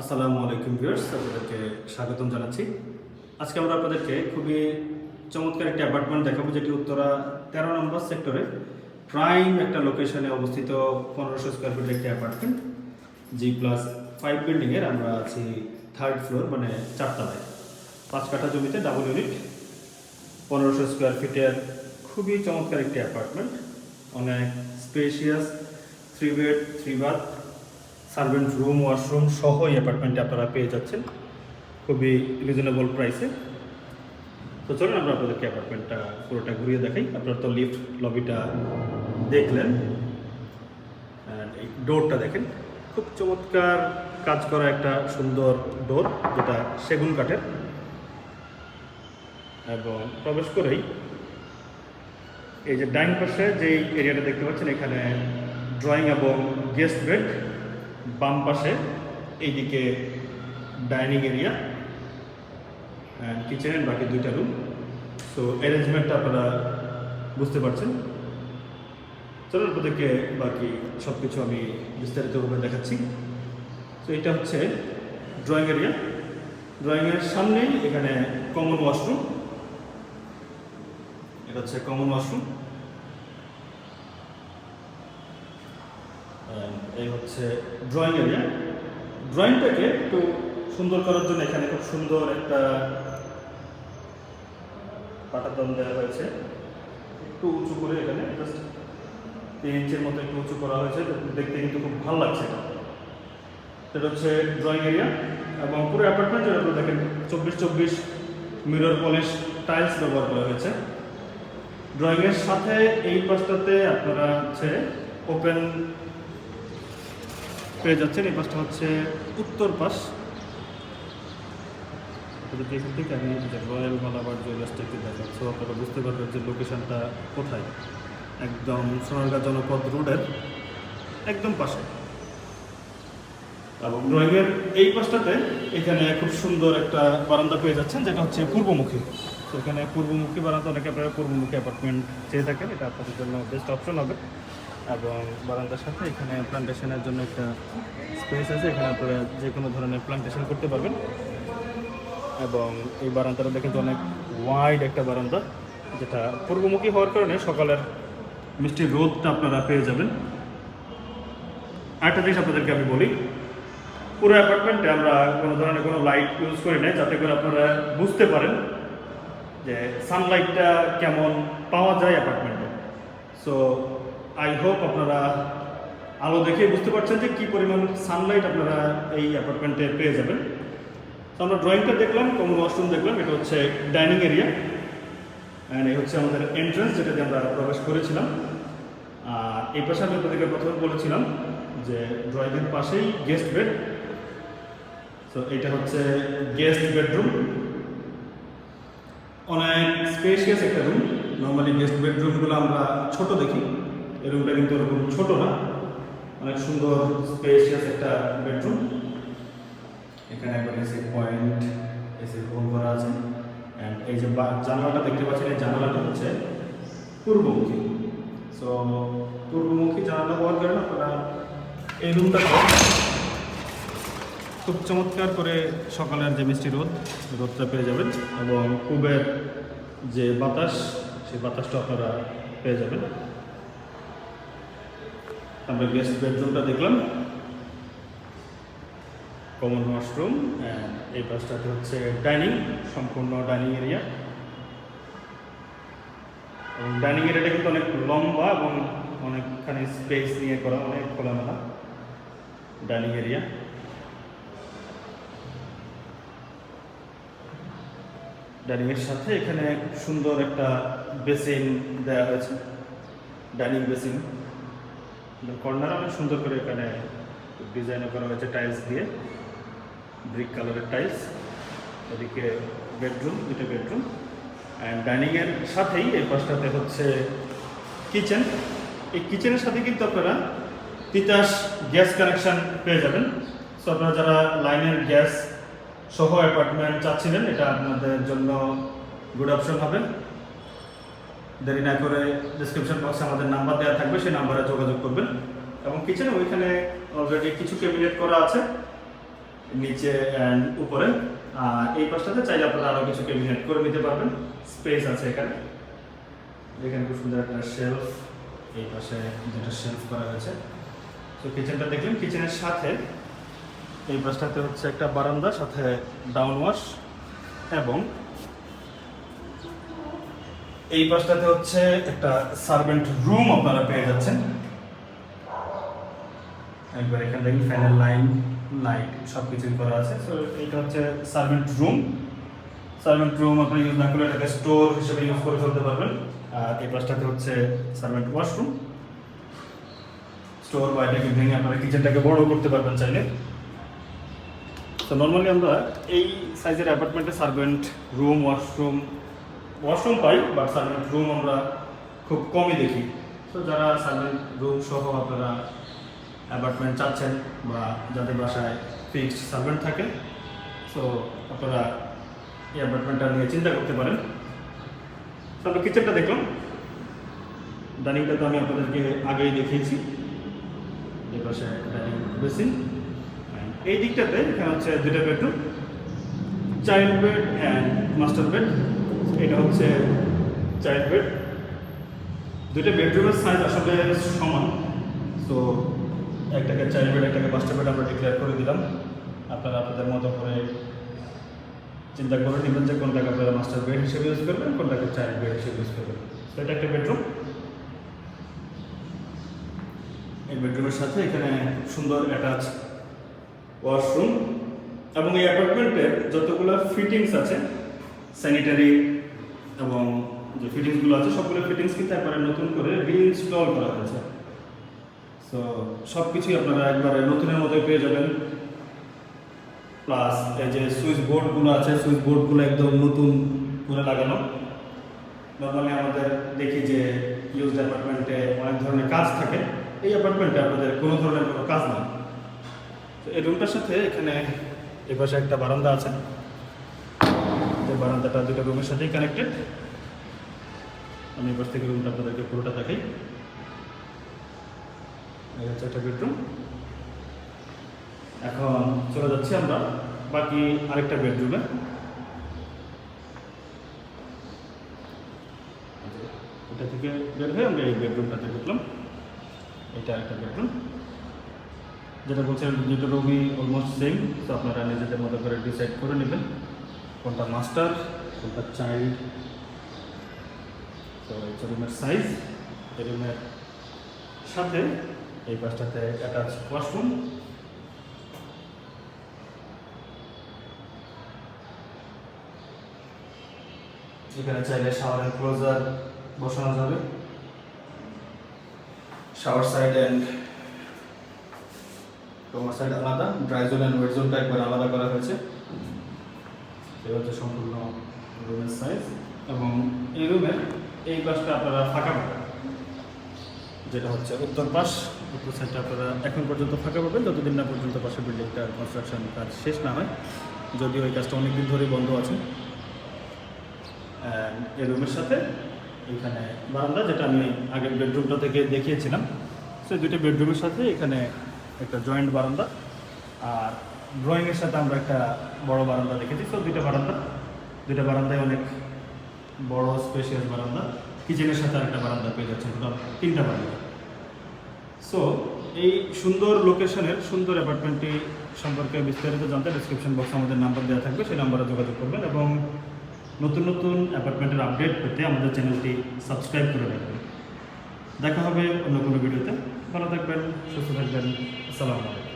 আসসালামু আলাইকুম ভিউয়ার্স, আপনাদেরকে স্বাগতম জানাচ্ছি। আজকে আমরা আপনাদেরকে খুবই চমৎকার একটি অ্যাপার্টমেন্ট দেখাবো, যেটি উত্তরা তেরো নম্বর সেক্টরে প্রাইম একটা লোকেশনে অবস্থিত পনেরোশো স্কোয়ার ফিটের একটি অ্যাপার্টমেন্ট জি প্লাস ফাইভ বিল্ডিংয়ের আমরা আছি থার্ড ফ্লোর মানে চারতলায়। পাঁচ কাঠা জমিতে ডাবল ইউনিট পনেরোশো স্কোয়ার ফিটের খুবই চমৎকার একটি অ্যাপার্টমেন্ট অনেক spacious three bed three bath servant room, washroom সহ এই অ্যাপার্টমেন্টে আপনারা পেয়ে যাচ্ছেন। খুবই রিজনেবল প্রাইসে তো চলুন আমরা আপনাদেরকে অ্যাপার্টমেন্টটা পুরোটা ঘুরিয়ে দেখাই। আপনারা তো লিফট লবিটা দেখলেন। ডোরটা দেখেন। খুব চমৎকার কাজ করা একটা সুন্দর ডোর যেটা সেগুন কাঠের। এবং প্রবেশ করেই এই যে ডাইন পাশে যে এরিয়াটা দেখতে পাচ্ছেন, এখানে ড্রয়িং এবং গেস্ট বেড বাম পাশে, এইদিকে ডাইনিং এরিয়া অ্যান্ড কিচেনের বাকি দুইটা রুম সো অ্যারেঞ্জমেন্টটা আপনারা বুঝতে পারছেন। চলুন আপনাদেরকে বাকি সব কিছু আমি বিস্তারিতভাবে দেখাচ্ছি। তো এটা হচ্ছে ড্রয়িং এরিয়া ড্রয়িংয়ের সামনেই এখানে কমন ওয়াশরুম এটা হচ্ছে কমন ওয়াশরুম এই হচ্ছে ড্রয়িং এরিয়া ড্রয়িংটাকে একটু সুন্দর করার জন্য এখানে খুব সুন্দর একটা পাটাতন দেওয়া হয়েছে। একটু উঁচু করে এখানে জাস্ট তিন ইঞ্চের মতো একটু উঁচু করা হয়েছে। দেখতে কিন্তু খুব ভালো লাগছে এটা। এটা হচ্ছে ড্রয়িং এরিয়া এবং পুরো অ্যাপার্টমেন্ট যেটা আপনারা দেখেন চব্বিশ চব্বিশ মিরর পলিশ টাইলস ব্যবহার করা হয়েছে। ড্রয়িংয়ের সাথে এই পাশটাতে আপনারা হচ্ছে ওপেন পেয়ে যাচ্ছেন। এই পাশটা হচ্ছে উত্তর পাশ। এখান থেকে আমি রয়্যাল মালাবার জুয়েলার্সটা একটু দেখাচ্ছি। তো আপনারা বুঝতে পারবেন যে লোকেশনটা কোথায়। একদম সোনারগাঁ জনপদ রোডের একদম পাশে। এবং ড্রয়িংয়ের এই পাশটাতে এখানে খুব সুন্দর একটা বারান্দা পেয়ে যাচ্ছেন, যেটা হচ্ছে পূর্বমুখী। তো এখানে পূর্বমুখী বারান্দা, অনেকে আপনারা পূর্বমুখী অ্যাপার্টমেন্ট চেয়ে থাকেন, এটা আপনাদের জন্য বেস্ট অপশন হবে। এবং বারান্দার সাথে এখানে প্লান্টেশনের জন্য একটা স্পেস আছে, এখানে আপনারা যে কোনো ধরনের প্লান্টেশন করতে পারবেন। এবং এই বারান্দাটা দেখেন যে অনেক ওয়াইড একটা বারান্দা, যেটা পূর্বমুখী হওয়ার কারণে সকালের মিষ্টি রোদটা আপনারা পেয়ে যাবেন। আরেকটা জিনিস আপনাদেরকে আমি বলি, পুরো অ্যাপার্টমেন্টে আমরা কোনো ধরনের কোনো লাইট ইউজ করি না যাতে করে আপনারা বুঝতে পারেন যে সানলাইটটা কেমন পাওয়া যায় অ্যাপার্টমেন্টে সো আই হোপ আপনারা আলো দেখে বুঝতে পারছেন যে কী পরিমাণ সানলাইট আপনারা এই অ্যাপার্টমেন্টে পেয়ে যাবেন। তো আমরা ড্রয়িংটা দেখলাম কমন ওয়াশরুম দেখলাম, এটা হচ্ছে ডাইনিং এরিয়া অ্যান্ড এই হচ্ছে আমাদের এন্ট্রান্স যেটাতে আমরা প্রবেশ করেছিলাম। আর এই পাশে আমি আপনাদেরকে প্রথমে বলেছিলাম যে ড্রয়িংয়ের পাশেই গেস্ট বেড তো এটা হচ্ছে গেস্ট বেডরুম অনেক স্পেশিয়াস একটা রুম নর্মালি গেস্ট বেডরুমগুলো আমরা ছোট দেখি। এই রুমটা কিন্তু এরকম ছোট না, অনেক সুন্দর স্পেশিয়াস একটা বেডরুম এখানে একবার এসি পয়েন্ট এসি হোম করা আছে। অ্যান্ড এই যে জানালাটা দেখতে পাচ্ছেন, এই জানালাটা হচ্ছে পূর্বমুখী। সো পূর্বমুখী জানালা হওয়ার কারণে আপনারা এই রুমটা খুব চমৎকার করে সকালের যে মিষ্টি রোদ, রোদটা পেয়ে যাবেন। এবং পূবের যে বাতাস, সেই বাতাসটা আপনারা পেয়ে যাবেন। আমরা গেস্ট বেডরুমটা দেখলাম। কমন ওয়াশরুম এই পাশটাতে হচ্ছে ডাইনিং সম্পূর্ণ ডাইনিং এরিয়া এবং ডাইনিং এরিয়াটা কিন্তু অনেক লম্বা এবং অনেকখানি স্পেস নিয়ে করা, অনেক খোলামেলা ডাইনিং এরিয়া ডাইনিংয়ের সাথে এখানে সুন্দর একটা বেসিন দেওয়া হয়েছে ডাইনিং বেসিন কর্নার অনেক সুন্দর করে এখানে ডিজাইন করা হয়েছে টাইলস দিয়ে। ব্রিক কালারের টাইলস এদিকে বেডরুম দুটো বেডরুম অ্যান্ড ডাইনিংয়ের সাথেই এই পাশটাতে হচ্ছে কিচেন এই কিচেনের সাথে কিন্তু আপনারা তিতাস গ্যাস কানেকশন পেয়ে যাবেন। সো আপনারা যারা লাইনের গ্যাস সহ অ্যাপার্টমেন্ট চাচ্ছিলেন, এটা আপনাদের জন্য গুড অপশন হবে। দেরি না করে ডিসক্রিপশন বক্সে আমাদের নাম্বার দেওয়া থাকবে, সেই নাম্বারে যোগাযোগ করবেন। এবং কিচেনে ওইখানে অলরেডি কিছু ক্যাবিনেট করা আছে, নিচে অ্যান্ড উপরে। আর এই পাশটাতে চাইলে আপনারা আরও কিছু ক্যাবিনেট করে নিতে পারবেন। স্পেস আছে এখানে। এখানে খুব সুন্দর একটা শেলফ এই পাশে যেটা শেলফ করা হয়েছে। তো কিচেনটা দেখলেন কিচেনের সাথে এই পাশটাতে হচ্ছে একটা বারান্দা, সাথে ডাউন ওয়াশ এবং এই পাশটাতে হচ্ছে একটা সার্ভেন্ট রুম আপনারা পেয়ে যাচ্ছেন। একবার এখানে দেখুন ফ্যানের লাইন লাইট সব কিছুই করা আছে। সো এটা হচ্ছে সার্ভেন্ট রুম সার্ভেন্ট রুম আপনি ইউজ না করলে এটাকে স্টোর হিসেবে ইউজ করে চলতে পারবেন। আর এই পাশটাতে হচ্ছে সার্ভেন্ট ওয়াশরুম স্টোর বা এটাকে ভেঙে আপনারা কিচেনটাকে বড় করতে পারবেন চাইলে। তো নর্মালি আমরা এই সাইজের অ্যাপার্টমেন্টে সার্ভেন্ট রুম ওয়াশরুম ওয়াশরুম পাই বাট সার্ভেন্ট রুম আমরা খুব কমই দেখি। তো যারা সার্ভেন্ট রুম সহ আপনারা অ্যাপার্টমেন্ট চাচ্ছেন বা যাদের বাসায় ফিক্সড সার্ভেন্ট থাকে সো আপনারা এই অ্যাপার্টমেন্টটা নিয়ে চিন্তা করতে পারেন। তো আমরা কিচেনটা দেখলাম। ডাইনিংটা তো আমি আপনাদেরকে আগেই দেখিয়েছি। এই পাশে ডাইনিং বেসিন এই দিকটাতে এখানে হচ্ছে দুটো bedroom child bed and master bed এটা হচ্ছে চাইল্ড বেড দুটো বেডরুমের সাইজ আসলে সমান। তো একটাকে চাইল্ড বেড একটাকে মাস্টার বেড আমরা ডিক্লেয়ার করে দিলাম। আপনারা আপনাদের মতো করে চিন্তা করে নেবেন যে কোনটাকে আপনারা মাস্টার বেড হিসেবে ইউজ করবেন, কোনটাকে চাইল্ড বেড হিসেবে ইউজ করবেন। তো এটা একটা বেডরুম এই বেডরুমের সাথে এখানে সুন্দর অ্যাটাচ ওয়াশরুম এবং এই অ্যাপার্টমেন্টে যতগুলো ফিটিংস আছে স্যানিটারি এবং যে ফিটিংসগুলো আছে, সবগুলো ফিটিংস কিন্তু একবারে নতুন করে রিইনস্টল করা হয়েছে। সো সব কিছুই আপনারা একবারে নতুনের মতোই পেয়ে যাবেন। প্লাস এই যে সুইচ বোর্ডগুলো আছে সুইচ বোর্ডগুলো একদম নতুন করে লাগানো। নর্মালি আমাদের দেখি যে ইউজ অ্যাপার্টমেন্টে অনেক ধরনের কাজ থাকে। এই অ্যাপার্টমেন্টে আপনাদের কোনো ধরনের কোনো কাজ নেই। তো এই রুমটার সাথে এখানে এই পাশে একটা বারান্দা আছে। যে বারান্দাটা দুটো রুমের সাথেই কানেক্টেড আমি এবার থেকে রুমটা আপনাদেরকে পুরোটা দেখাই। এই হচ্ছে একটা বেডরুম এখন চলে যাচ্ছি আমরা বাকি আরেকটা বেডরুমে এটা থেকে বের হয়ে আমরা এই বেডরুমটাতে ঢুকলাম। এটা একটা বেডরুম যেটা বলছেন দুটো রুমই অলমোস্ট সেম তো আপনারা নিজেদের মতো করে ডিসাইড করে নেবেন। কোনটা মাস্টার, কোনটা চাইল্ড? তো হচ্ছে রুমের সাইজ, এই রুমের সাথে এই পাশটাতে অ্যাটাচ ওয়াশরুম। এখানে চাইলে শাওয়ার ক্লোজার বসানো যাবে। শাওয়ার সাইড অ্যান্ড তোমার সাইড আলাদা, ড্রাই জোন অ্যান্ড ওয়েট জোনটা একবার আলাদা করা হয়েছে। এই হচ্ছে সম্পূর্ণ রুমের সাইজ এবং এই রুমের এই পাশটা আপনারা ফাঁকা পাবেন। যেটা হচ্ছে উত্তর পাশ, উত্তর সাইডটা আপনারা এখন পর্যন্ত ফাঁকা পাবেন, যতদিন না পর্যন্ত পাশে বিল্ডিংটার কনস্ট্রাকশন কাজ শেষ না হয়, যদিও এই কাজটা অনেকদিন ধরেই বন্ধ আছে। এই রুমের সাথে এখানে বারান্দা, যেটা আমি আগের বেডরুমটা থেকে দেখিয়েছিলাম। সো এই দুটো বেডরুমের সাথে এখানে একটা জয়েন্ট বারান্দা আর ড্রয়িংয়ের সাথে আমরা একটা বড় বারান্দা দেখেছি। সো দুইটা বারান্দা। দুইটা বারান্দায় অনেক বড় স্পেশিয়াস বারান্দা। কিচেনের সাথে একটা বারান্দা পেয়ে যাচ্ছেন। টোটাল তিনটা বারান্দা। সো এই সুন্দর লোকেশনের সুন্দর অ্যাপার্টমেন্টটি সম্পর্কে বিস্তারিত জানতে ডিসক্রিপশন বক্সে আমাদের নাম্বার দেওয়া থাকবে। সেই নাম্বারে যোগাযোগ করবেন এবং নতুন নতুন অ্যাপার্টমেন্টের আপডেট পেতে আমাদের চ্যানেলটি সাবস্ক্রাইব করে রাখবেন। দেখা হবে অন্য কোনো ভিডিওতে ভালো থাকবেন, সুস্থ থাকবেন। আসসালামু আলাইকুম।